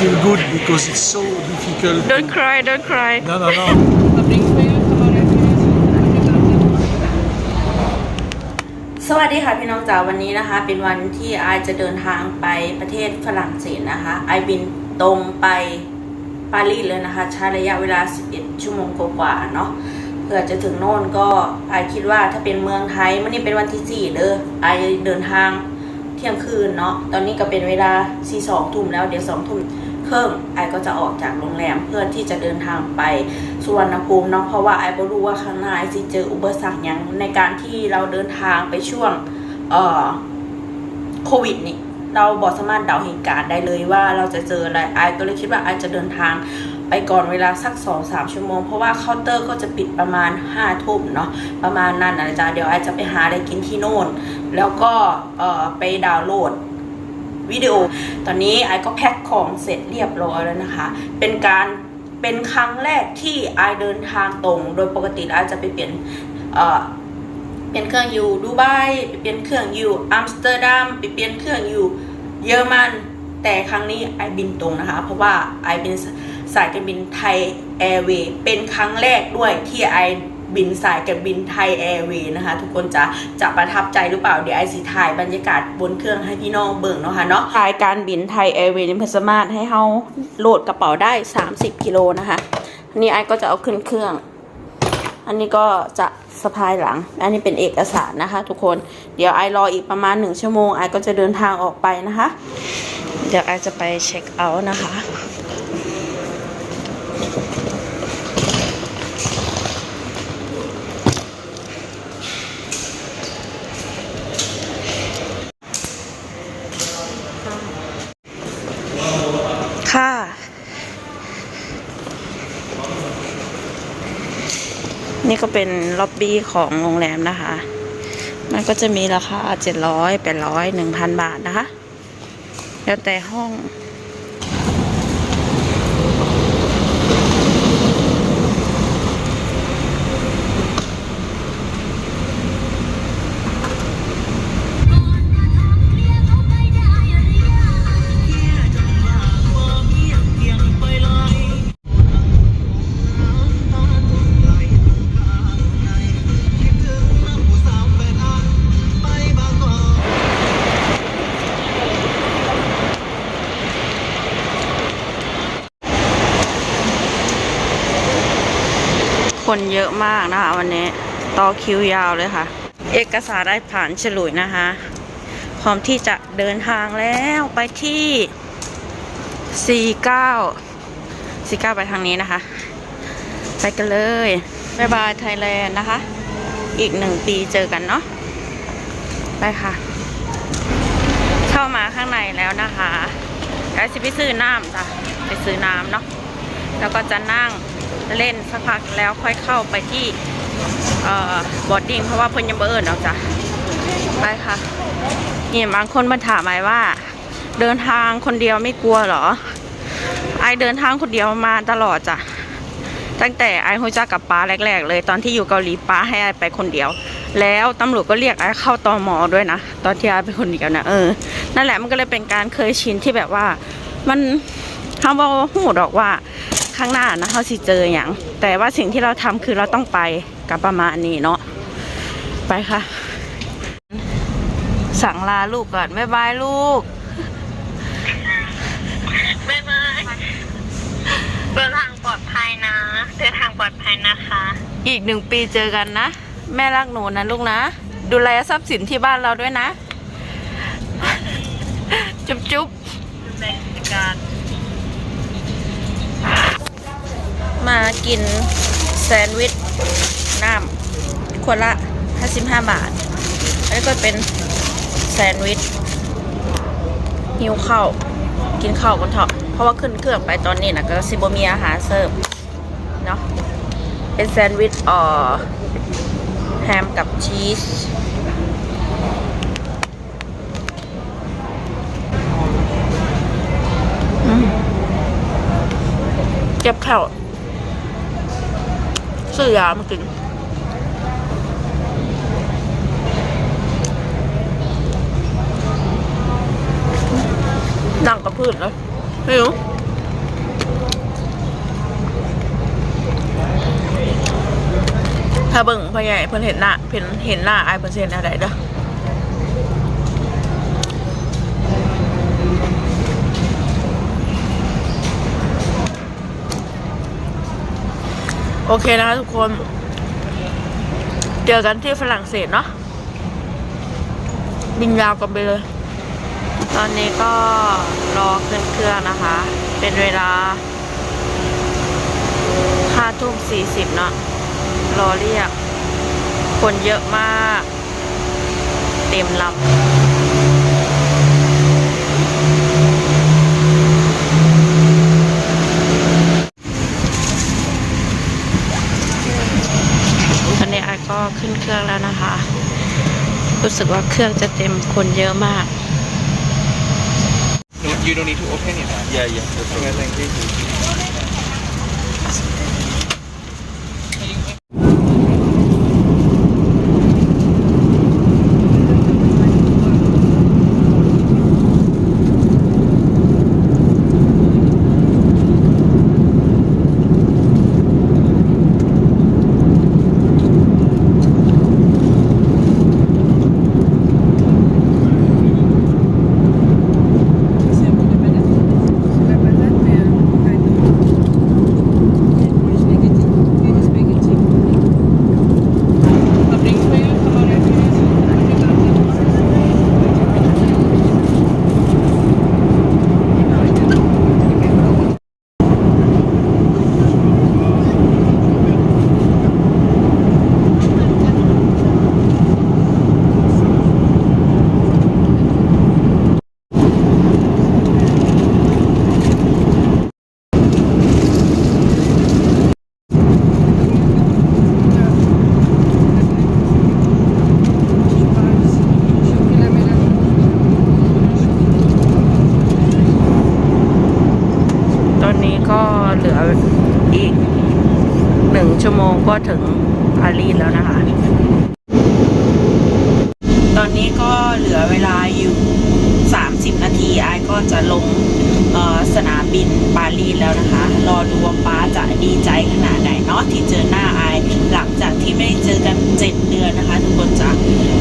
feel good because it's so difficult. Don't cry don't cry No, no, no. Wat drinken voor je? Gewoon even. สวัสดีค่ะพี่น้องจ๋าวันนี้นะคะ เป็นวันที่ไอายจะเดินทางไปประเทศฝรั่งเศสนะคะไอายบินตรงไปปารีสเลยนะคะใช้ระยะเวลา 11 ชั่วโมงกว่าๆเนาะเพื่อจะถึงโน่นก็ไอายคิดว่าถ้าเป็นเมืองไทยมันนี่เป็นวันที่4เด้อไอายเดินทางเที่ยงคืนเนาะตอนนี้ก็เป็นเวลา4 2ทุ่มแล้วเดี๋ยว2ทุ่ม ครึ่งไอายก็จะออกจากโรงแรมเพื่อที่จะเดินทางไปสุวรรณภูมิเนาะเพราะว่าไอายบ่รู้ว่าข้างหน้าไอสิเจออุปสรรคหยังในการที่เราเดินทางไปช่วงเอ่อโควิดนี่เราบอสามารถเดาเหตุการณ์ได้เลยว่าเราจะเจออะไรไอายก็เลยคิดว่าไอายจะเดินทางไปก่อนเวลาสักสองสามชั่วโมง เพราะว่าเคาน์เตอร์ก็จะปิดประมาณห้าทุ่มเนาะประมาณนั้นนะจ๊ะเดี๋ยวไอายจะไปหาอะไรกินที่โน่น แล้วก็เอ่อไปดาวน์โหลด วิดีโอ ตอนนี้ไอก็แพ็คของเสร็จเรียบร้อยแล้วนะคะ เป็นการเป็นครั้งแรกที่ไอเดินทางตรง โดยปกติไอจะไปเปลี่ยนเอ่อเปลี่ยนเครื่องอยู่ดูไบไปเปลี่ยนเครื่องอยู่อัมสเตอร์ดัมไปเปลี่ยนเครื่องอยู่เยอรมันแต่ครั้งนี้ไอบินตรงนะคะ เพราะว่าไอเป็นสายการบินไทยแอร์เวย์เป็นครั้งแรกด้วยที่ไอ บินสายการบินไทยแอร์เวย์นะคะ ทุกคนจะจะประทับใจหรือเปล่า เดี๋ยวไอสิถ่ายบรรยากาศบนเครื่องให้พี่น้องเบิ่งเนาะค่ะเนาะถ่ายการบินไทยแอร์เวย์นี่เพิ่นสามารถให้เฮาโหลดกระเป๋าได้ 30 กิโลนะคะอันนี้ไอก็จะเอาขึ้นเครื่อง อันนี้ก็จะสะพายหลัง อันนี้เป็นเอกสารนะคะ ทุกคน เดี๋ยวไอรออีกประมาณหนึ่งชั่วโมงไอก็จะเดินทางออกไปนะคะ เดี๋ยวไอจะไปเช็คเอาท์นะคะ นี่ก็เป็นล็อบบี้ของโรงแรมนะคะ มันก็จะมีราคาเจ็ดร้อยแปดร้อยหนึ่งพันบาทนะคะ แล้วแต่ห้อง คนเยอะมากนะคะ วันนี้ต่อคิวยาวเลยค่ะ เอกสารได้ผ่านฉลุยนะคะ พร้อมที่จะเดินทางแล้วไปที่ 49 49 ไปทางนี้นะคะ ไปกันเลยบายบายไทยแลนด์นะคะ อีกหนึ่งปีเจอกันเนาะไปค่ะ เข้ามาข้างในแล้วนะคะแล้วจะไปซื้อน้ำจ้ะไปซื้อน้ำเนาะแล้วก็จะนั่ง เล่นสักพักแล้วค่อยเข้าไปที่บอดดิ้งเพราะว่าเพิ่นยังเบเอิญเนาะจ้ะไปค่ะนี่บางคนมาถามไอ้ว่า เดินทางคนเดียวไม่กลัวเหรอ ไอเดินทางคนเดียวมาตลอดจ้ะตั้งแต่ไอฮู้จักกับป้าแรก ๆ เลยตอนที่อยู่เกาหลีป้าให้ไอไปคนเดียว แล้วตำรวจก็เรียกไอเข้าตอมอด้วยนะตอนที่ไอเป็นคนเดียวนะเออนั่นแหละมันก็เลยเป็นการเคยชินที่แบบว่า มันเขาบอกหูดอกว่า ข้างหน้านะเขาสิเจออย่าง แต่ว่าสิ่งที่เราทำคือเราต้องไปกับประมาณนี้เนาะไปค่ะ สั่งลาลูกก่อนบ๊ายบายลูกบ๊ายบายเดินทางปลอดภัยนะเดินทางปลอดภัยนะคะ อีกหนึ่งปีเจอกันนะ แม่รักหนูนะลูกนะ ดูแลทรัพย์สินที่บ้านเราด้วยนะ จุ๊บจุ๊บในการ มากินแซนด์วิชน้ำขวดละ 55 บาท อันนี้ก็เป็นแซนด์วิชหิวข้าวกินข้าวกันเถอะเพราะว่าขึ้นเครื่องไปตอนนี้นะก็ซิบมีอาหารเสิร์ฟเนาะเป็นแซนด์วิชอ่อแฮมกับชีสเก็บแข่ว ซื้อยามากินนั่งกับพืชนเลยหิวถ้าเบิ่งพ่อใหญ่เพิ่นเห็นหน้าเพิ่นเห็นหน้าไอ้เพิ่นเซ็นอะไรเด้อ โอเคนะคะทุกคน เจอกันที่ฝรั่งเศสเนาะบินยาวกันไปเลย ตอนนี้ก็รอขึ้นเครื่องนะคะ เป็นเวลาห้าทุ่มสี่สิบเนาะรอเรียก คนเยอะมาก เต็มลำตอนนี้ไอก็ขึ้นเค รื่องแล้วนะคะ รู้สึกว่าเครื่องจะเต็มคนเยอะมาก No, you don't need to open it. Yeah, yeah. That's okay, thank you. ตอนนี้ก็เหลืออีกหนึ่ง ชั่วโมงก็ถึงปารีสแล้วนะคะ ตอนนี้ก็เหลือเวลาอยู่ 30 นาทีไอายก็จะลงสนามบินปารีสแล้วนะคะ รอดูว่าป้าจะดีใจขนาดไหนเนาะที่เจอหน้าไอายหลังจากที่ไม่เจอกัน 7 เดือนนะคะ ทุกคนจ้ะ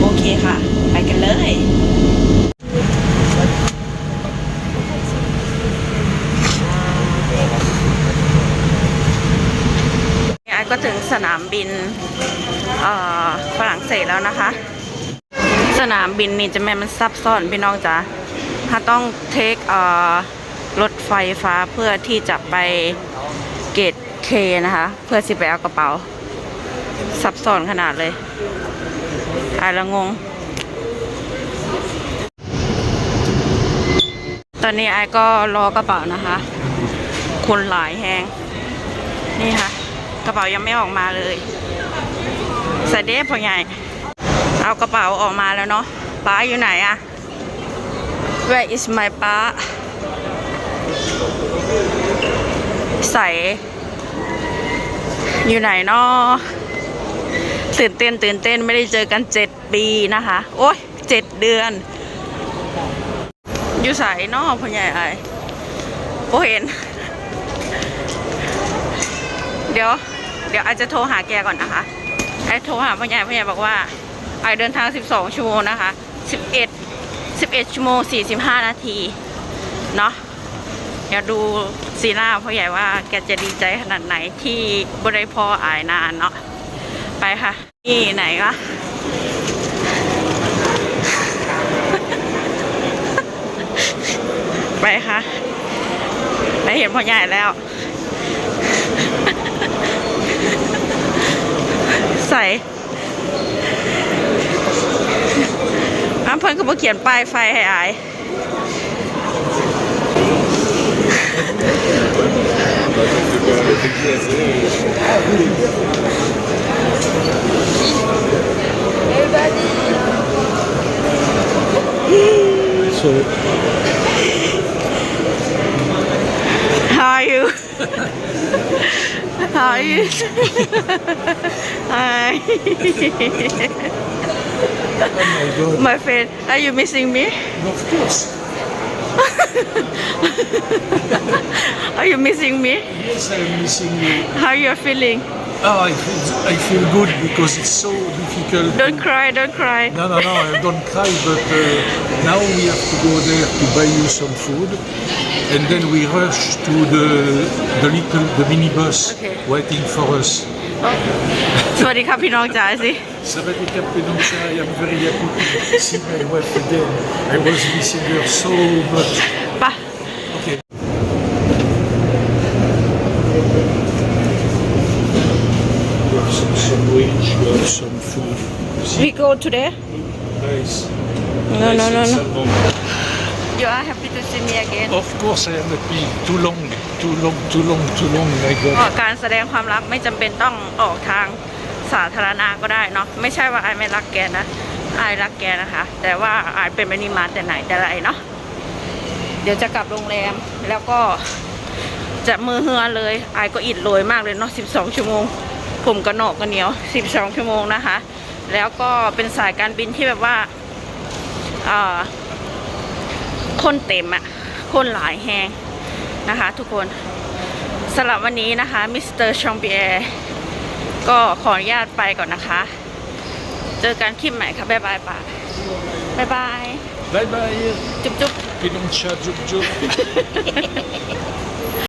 โอเคค่ะ ไปกันเลย ก็ถึงสนามบินฝรั่งเศสแล้วนะคะ สนามบินนี่จะแม่มันซับซ้อนพี่น้องจ๋าถ้าต้องเทคเอ่อรถไฟฟ้าเพื่อที่จะไปเกตเคนะคะ เพื่อสิไปเอากระเป๋า ซับซ้อนขนาดเลยอายละงง ตอนนี้ไอก็รอกระเป๋านะคะ คนหลายแหงนี่ค่ะ กระเป๋ายังไม่ออกมาเลยส่เดฟพ่อใหญ่ เอากระเป๋าออกมาแล้วเนาะป้าอยู่ไหนอะ Where is my ป้า ใส่อยู่ไหนเนาะตื่นเต้นตื่นเต้นไม่ได้เจอกันเจ็ดปีนะคะ โอ้ยเจ็ดเดือน อยู่ใส่เนาะพ่อใหญ่ไอโอเห็น เดี๋ยว เดี๋ยวอาจจะโทรหาแกก่อนนะคะไอโทรหาพ่อใหญ่พ่อใหญ่บอกว่าไอเดินทาง 12 ชั่วโมงนะคะ 11 11 ชั่วโมง 45 นาทีเนาะเดี๋ยวดูสีหน้าพ่อใหญ่ว่าแกจะดีใจขนาดไหนที่บริพออายนานเนาะไปค่ะ นี่ไหนวะไปค่ะไปเห็นพ่อใหญ่แล้ว ใส่อ้ำเพิ่นก็บ่เขียนป้ายไฟให้อาย So How are you? You? Hi. oh My friend, are you missing me? of course. Are you missing me? Yes, I'm missing you. How are you feeling? Oh, I feel, I feel good because it's so difficult. don't to- cry don't cry No, no, no, I don't cry, but uh, now we have to go there to buy you some food. And then we rush to the, the little, the minibus Okay. waiting for us. สวัสดีครับพี่น้องจ๋าสิ Sawadee Penoncha, I am very happy to see my wife again. I was missing her so much. Some food. You see, we go today nice. No, nice no, no, and no. salmon. you are happy to see me again Of course I am happy. Too long, too long, too long, too long, my ก็ God. การแสดงความรักไม่จำเป็นต้องออกทางสาธารณะก็ได้เนาะไม่ใช่ว่าไอายไม่รักแกนะไอายรักแกนะคะ แต่ว่าไอายเป็นแบบนี้มาแต่ไหนแต่ไรเนาะเดี๋ยวจะกลับโรงแรมแล้วก็จะมือเฮือเลยไอายก็อิดโรยมากเลยเนาะ12 ชั่วโมง ผมก็หนอกก็เหนียว 12 ชั่วโมงนะคะ แล้วก็เป็นสายการบินที่แบบว่าอ่าคนเต็มอะคนหลายแหงนะคะ ทุกคนสำหรับวันนี้นะคะมิสเตอร์ชองเปียร์ก็ขออนุญาตไปก่อนนะคะ เจอกันคลิปใหม่ค่ะ บ๊ายบายป่ะบ๊ายบาย Bye bye. จุ๊บจุ๊บ Pinoncha, jup jup.